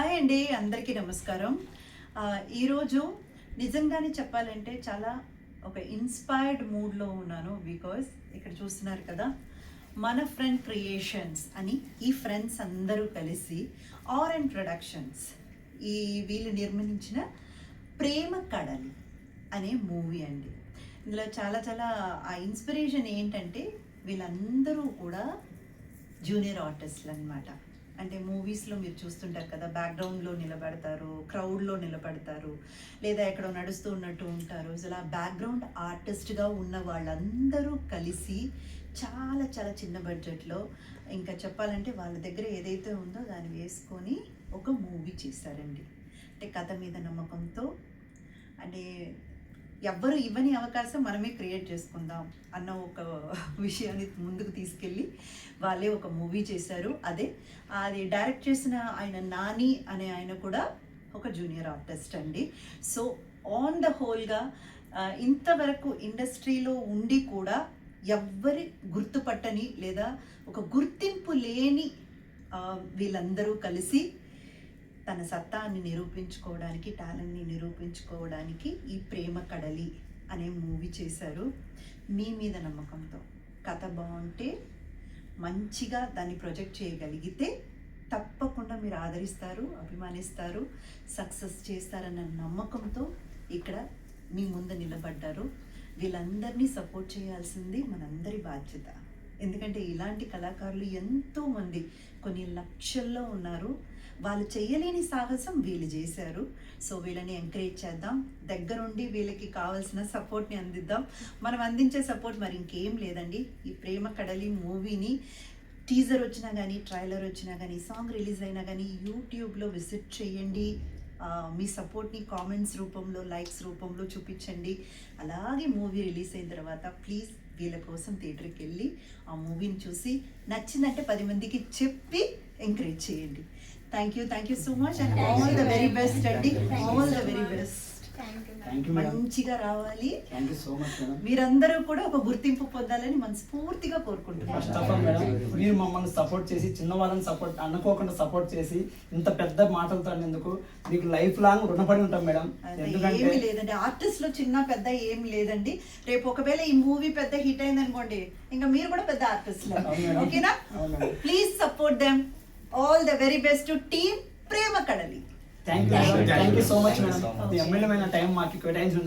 Hi అండి అందరికీ నమస్కారం. ఈరోజు నిజంగానే చెప్పాలంటే చాలా ఒక ఇన్స్పైర్డ్ మూడ్లో ఉన్నాను బికాస్ ఇక్కడ చూస్తున్నారు కదా మన ఫ్రెండ్ క్రియేషన్స్ అని ఈ ఫ్రెండ్స్ అందరూ కలిసి ఆర్ అండ్ ప్రొడక్షన్స్ ఈ వీళ్ళు నిర్మించిన ప్రేమ కడలి అనే మూవీ అండి. ఇందులో చాలా చాలా ఆ ఇన్స్పిరేషన్ ఏంటంటే వీళ్ళందరూ కూడా జూనియర్ ఆర్టిస్టులు అనమాట అంటే మూవీస్లో మీరు చూస్తుంటారు కదా బ్యాక్గ్రౌండ్లో నిలబడతారు క్రౌడ్లో నిలబడతారు లేదా ఎక్కడో నడుస్తూ ఉన్నట్టు ఉంటారు. అసలు ఆ బ్యాక్గ్రౌండ్ ఆర్టిస్ట్గా ఉన్న వాళ్ళందరూ కలిసి చాలా చాలా చిన్న బడ్జెట్లో ఇంకా చెప్పాలంటే వాళ్ళ దగ్గర ఏదైతే ఉందో దాన్ని వేసుకొని ఒక మూవీ చేశారండి. అంటే కథ మీద నమ్మకంతో అంటే ఎవ్వరు ఇవ్వని అవకాశం మనమే క్రియేట్ చేసుకుందాం అన్న ఒక విషయాన్ని ముందుకు తీసుకెళ్ళి వాళ్ళే ఒక మూవీ చేశారు. అదే అది డైరెక్ట్ చేసిన ఆయన నాని అనే ఆయన కూడా ఒక జూనియర్ ఆర్టిస్ట్ అండి. సో ఆన్ ద హోల్గా ఇంతవరకు ఇండస్ట్రీలో ఉండి కూడా ఎవ్వరి గుర్తుపట్టని లేదా ఒక గుర్తింపు లేని వీళ్ళందరూ కలిసి తన సత్తాన్ని నిరూపించుకోవడానికి టాలెంట్ని నిరూపించుకోవడానికి ఈ ప్రేమ కడలి అనే మూవీ చేశారు. మీ మీద నమ్మకంతో. కథ బాగుంటే మంచిగా దాన్ని ప్రొజెక్ట్ చేయగలిగితే తప్పకుండా మీరు ఆదరిస్తారు అభిమానిస్తారు సక్సెస్ చేస్తారన్న నమ్మకంతో ఇక్కడ మీ ముందు నిలబడ్డారు. వీళ్ళందరినీ సపోర్ట్ చేయాల్సింది మనందరి బాధ్యత. ఎందుకంటే ఇలాంటి కళాకారులు ఎంతోమంది కొన్ని లక్షల్లో ఉన్నారు. వాళ్ళు చేయలేని సాహసం వీళ్ళు చేశారు. సో వీళ్ళని ఎంకరేజ్ చేద్దాం. దగ్గరుండి వీళ్ళకి కావాల్సిన సపోర్ట్ని అందిద్దాం. మనం అందించే సపోర్ట్ మరి ఇంకేం లేదండి. ఈ ప్రేమ కడలి మూవీని టీజర్ వచ్చినా కానీ ట్రైలర్ వచ్చినా కానీ సాంగ్ రిలీజ్ అయినా కానీ యూట్యూబ్లో విజిట్ చేయండి. మీ సపోర్ట్ని కామెంట్స్ రూపంలో లైక్స్ రూపంలో చూపించండి. అలాగే మూవీ రిలీజ్ అయిన తర్వాత ప్లీజ్ వీళ్ళ కోసం థియేటర్కి వెళ్ళి ఆ మూవీని చూసి నచ్చిందంటే పది మందికి చెప్పి ఎంకరేజ్ చేయండి. Thank you thank you so much and all the very best అండి. ఆల్ ద వెరీ బెస్ట్ మంచిగా రావాలి. మీరందరూ కూడా ఒక గుర్తింపు పొందాలని మనస్ఫూర్తిగా ఫస్ట్ కోరుకుంటున్నాను ఆఫ్ ఆల్ మేడం మీరు మమ్మల్ని సపోర్ట్ చేసి చిన్న వాళ్ళని సపోర్ట్ అనుకోకుండా సపోర్ట్ చేసి ఇంత పెద్ద మాటలతో అనేందుకు మీకు లైఫ్ లాంగ్ రుణపడి ఉంటాం మేడం ఏమీ లేదండి. ఆర్టిస్ట్లో చిన్న పెద్ద ఏం లేదండి. రేపు ఒకవేళ ఈ మూవీ పెద్ద హిట్ అయింది అనుకోండి ఇంకా మీరు కూడా పెద్ద ఆర్టిస్ట్. ఓకేనా. Please support them all the very best to team thank you thank you so much madam అమూల్యమైన టైం మాకు కేటాయించిన